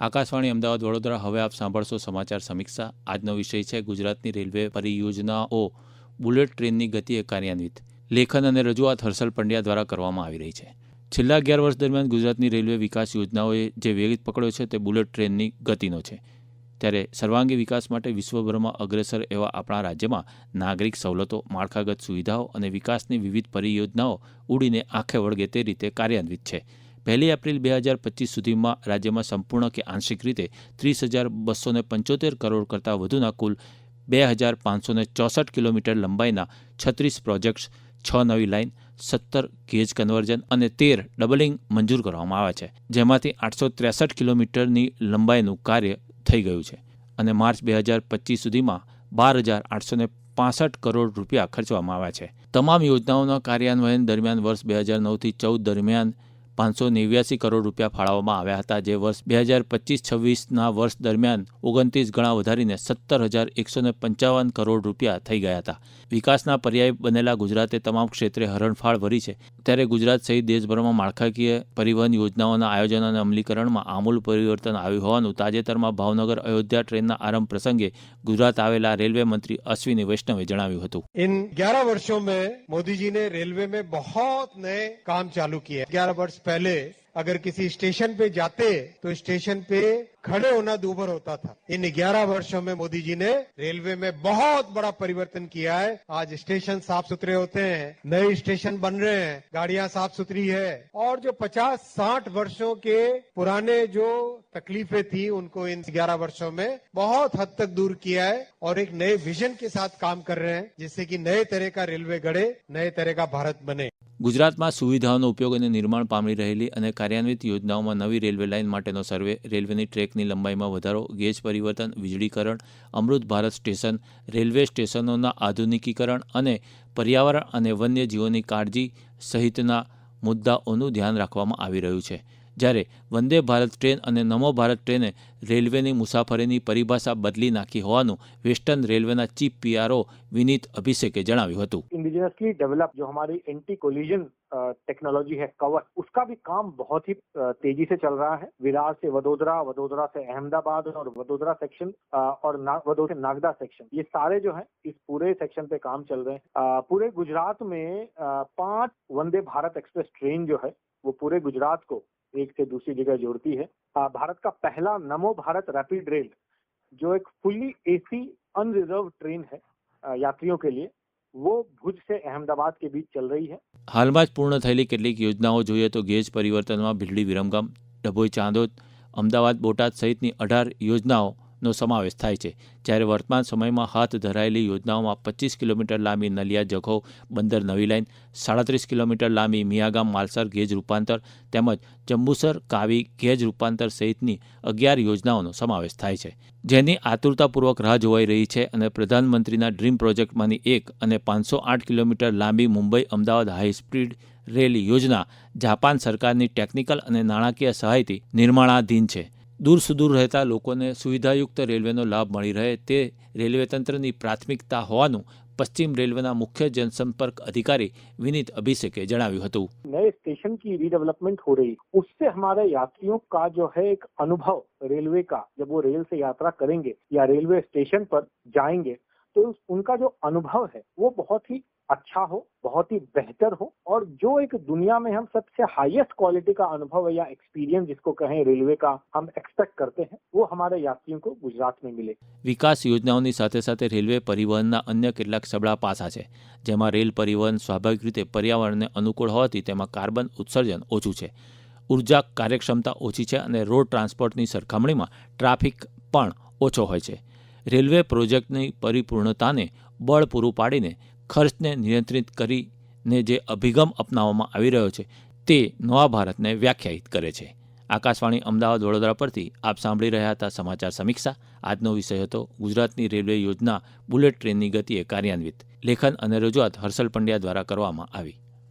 આકાશવાણી અમદાવાદ વડોદરા. હવે આપ સાંભળશો સમાચાર સમીક્ષા. આજનો વિષય છે ગુજરાતની રેલવે પરિયોજનાઓ. બુલેટ ટ્રેનની ગતિએ કાર્યાન્વિત લેખન અને રજૂઆત હર્ષલ પંડ્યા દ્વારા કરવામાં આવી રહી છે. છેલ્લા અગિયાર વર્ષ દરમિયાન ગુજરાતની રેલવે વિકાસ યોજનાઓએ જે વેગ પકડ્યો છે તે બુલેટ ટ્રેનની ગતિનો છે. ત્યારે સર્વાંગી વિકાસ માટે વિશ્વભરમાં અગ્રેસર એવા આપણા રાજ્યમાં નાગરિક સવલતો, માળખાગત સુવિધાઓ અને વિકાસની વિવિધ પરિયોજનાઓ ઉડીને આંખે વળગે તે રીતે કાર્યાન્વિત છે. પહેલી એપ્રિલ બે હજાર પચીસ સુધીમાં રાજ્યમાં સંપૂર્ણ કે આંશિક રીતે ત્રીસ હજાર બસો પંચોતેર કરોડ કરતાં વધુના કુલ બે હજાર પાંચસો ચોસઠ કિલોમીટર લંબાઈના છત્રીસ પ્રોજેક્ટ્સ, છ નવી લાઇન સત્તર ગેજ કન્વર્ઝન અને તેર ડબલિંગ મંજૂર કરવામાં આવ્યા છે, જેમાંથી આઠસો ત્રેસઠ કિલોમીટરની લંબાઈનું કાર્ય થઈ ગયું છે અને માર્ચ બે હજાર પચીસ સુધીમાં બાર હજાર આઠસો પાસઠ કરોડ રૂપિયા ખર્ચવામાં આવ્યા છે. તમામ યોજનાઓના કાર્યાન્વયન દરમિયાન વર્ષ બે હજાર નવથી ચૌદ દરમિયાન પાંચસો નેવ્યાસી કરોડ રૂપિયા ફાળવવામાં આવ્યા હતા જે વર્ષ બે હજાર પચીસ છવ્વીસના વર્ષ દરમિયાન ઓગણત્રીસ ગણા વધારીને સત્તર હજાર એકસો ને પંચાવન કરોડ રૂપિયા થઈ ગયા હતા વિકાસના પર્યાય બનેલા ગુજરાતે તમામ ક્ષેત્રે હરણફાળ ભરી છે ત્યારે ગુજરાત સહિત દેશભરમાં માળખાકીય પરિવહન યોજનાઓના આયોજન અને અમલીકરણમાં આમૂલ પરિવર્તન આવ્યું હોવાનું તાજેતરમાં ભાવનગર અયોધ્યા ટ્રેનના આરંભ પ્રસંગે ગુજરાત આવેલા રેલવે મંત્રી અશ્વિની વૈષ્ણવે જણાવ્યું હતું इन 11 वर्षों में मोदी जी ने रेलवे में बहुत नए काम चालू किए 11 वर्ष पहले अगर किसी स्टेशन पे जाते तो स्टेशन पे खड़े होना दूभर होता था। इन 11 वर्षों में मोदी जी ने रेलवे में बहुत बड़ा परिवर्तन किया है। आज स्टेशन साफ़ सुथरे होते हैं, नए स्टेशन बन रहे हैं, गाड़ियाँ साफ़ सुथरी है। और जो 50 60 वर्षों के पुराने जो तकलीफें थी, उनको इन 11 वर्षों में बहुत हद तक दूर किया है और एक नए विजन के साथ काम कर रहे हैं, जिससे कि नए तरह का रेलवे गढ़े, नए तरह का भारत बने। ગુજરાતમાં સુવિધાઓનો ઉપયોગ અને નિર્માણ પામી રહેલી અને કાર્યાન્વિત યોજનાઓમાં નવી રેલવે લાઇન માટેનો સર્વે, રેલવેની ટ્રેકની લંબાઈમાં વધારો, ગેજ પરિવર્તન, વીજળીકરણ, અમૃત ભારત સ્ટેશન, રેલવે સ્ટેશનોના આધુનિકીકરણ અને પર્યાવરણ અને વન્યજીવોની કાળજી સહિતના મુદ્દાઓનું ધ્યાન રાખવામાં આવી રહ્યું છે. જ્યારે વંદે ભારત ટ્રેન અને નમો ભારત ટ્રેને રેલવેની મુસાફરીની પરિભાષા બદલી નાખી હોવાનું વેસ્ટર્ન રેલવેના ચીફ પીઆરઓ વિનીત અભિષેકે જણાવ્યું હતું इंडिजिनसली डेवलप जो हमारी एंटी कोलिजन टेक्नोलॉजी है कवर उसका भी काम बहुत ही अ, तेजी से चल रहा है विरार से वडोदरा वडोदरा से अहमदाबाद और वडोदरा सेक्शन अ, और ना, वडोदरा से नागदा सेक्शन ये सारे जो है इस पूरे सेक्शन पे काम चल रहे हैं अ, पूरे गुजरात में अ, पांच वंदे भारत एक्सप्रेस ट्रेन जो है वो पूरे गुजरात को एक से दूसरी जगह जोड़ती है अ, भारत का पहला नमो भारत रैपिड रेल जो एक फुल्ली एसी अनरिजर्व ट्रेन है अ, यात्रियों के लिए वो भुज से अहमदाबाद के बीच चल रही है હાલમાં જ પૂર્ણ થયેલી કેટલીક યોજનાઓ જોઈએ તો ગેજ પરિવર્તનમાં ભીલડી વિરમગામ ડભોઈ ચાંદોદ અમદાવાદ બોટાદ સહિતની અઢાર યોજનાઓનો સમાવેશ થાય છે. જ્યારે વર્તમાન સમયમાં હાથ ધરાયેલી યોજનાઓમાં પચીસ કિલોમીટર લાંબી નલિયા જખો, બંદર નવી લાઇન સાડત્રીસ કિલોમીટર લાંબી મિયાગામ માલસર ગેજ રૂપાંતર તેમજ જંબુસર કાવી ગેજ રૂપાંતર સહિતની અગિયાર યોજનાઓનો સમાવેશ થાય છે. જેની આતુરતાપૂર્વક રાહ જોવાઈ રહી છે અને પ્રધાનમંત્રીના ડ્રીમ પ્રોજેક્ટમાંની એક અને પાંચસો આઠ કિલોમીટર લાંબી Mumbai Ahmedabad high speed rail યોજના જાપાન સરકારની ટેકનિકલ અને નાણાકીય સહાયથી નિર્માણાધીન છે. દૂર સુદૂર રહેતા લોકોને સુવિધાયુક્ત રેલવેનો લાભ મળી રહે તે રેલવે તંત્રની પ્રાથમિકતા હોવાનું પશ્ચિમ રેલવેના મુખ્ય જનસંપર્ક અધિકારી વિનીત અભિષેકે જણાવ્યું હતું नए स्टेशन की रीडेवलपमेंट हो रही है उससे हमारे यात्रियों का जो है एक अनुभव रेलवे का जब वो रेल से यात्रा करेंगे या रेलवे स्टेशन पर जाएंगे तो उस- उनका जो अनुभव है वो बहुत ही अच्छा हो बहुत ही बेहतर हो और जो एक दुनिया में हम सबसे हाईएस्ट क्वालिटी का अनुभव या एक्सपीरियंस जिसको कहें रेलवे का हम एक्सपेक्ट करते हैं वो हमारे यात्रियों को गुजरात में मिले વિકાસ યોજનાઓની સાથે સાથે રેલવે પરિવહનના અન્ય કેટલાક સબળા પાસા છે જેમાં રેલ પરિવહન સ્વાભાવિક રીતે પર્યાવરણને અનુકૂળ હોવાથી તેમાં કાર્બન ઉત્સર્જન ઓછું છે ઉર્જા કાર્યક્ષમતા ઓછી છે અને રોડ ટ્રાન્સપોર્ટની સરખામણીમાં ટ્રાફિક પણ ઓછો હોય છે રેલવે પ્રોજેક્ટની પરિપૂર્ણતાને બળ પૂરું પાડીને ખર્ચને નિયંત્રિત કરીને જે અભિગમ અપનાવવામાં આવી રહ્યો છે, તે નવા ભારતને વ્યાખ્યાયિત કરે છે. આકાશવાણી અમદાવાદ વડોદરા પરથી આપ સાંભળી રહ્યા હતા સમાચાર સમીક્ષા. આજનો વિષય હતો ગુજરાતની રેલવે યોજના બુલેટ ટ્રેનની ગતિએ કાર્યાન્વિત. લેખન અને રજૂઆત હર્ષલ પંડ્યા દ્વારા કરવામાં આવી.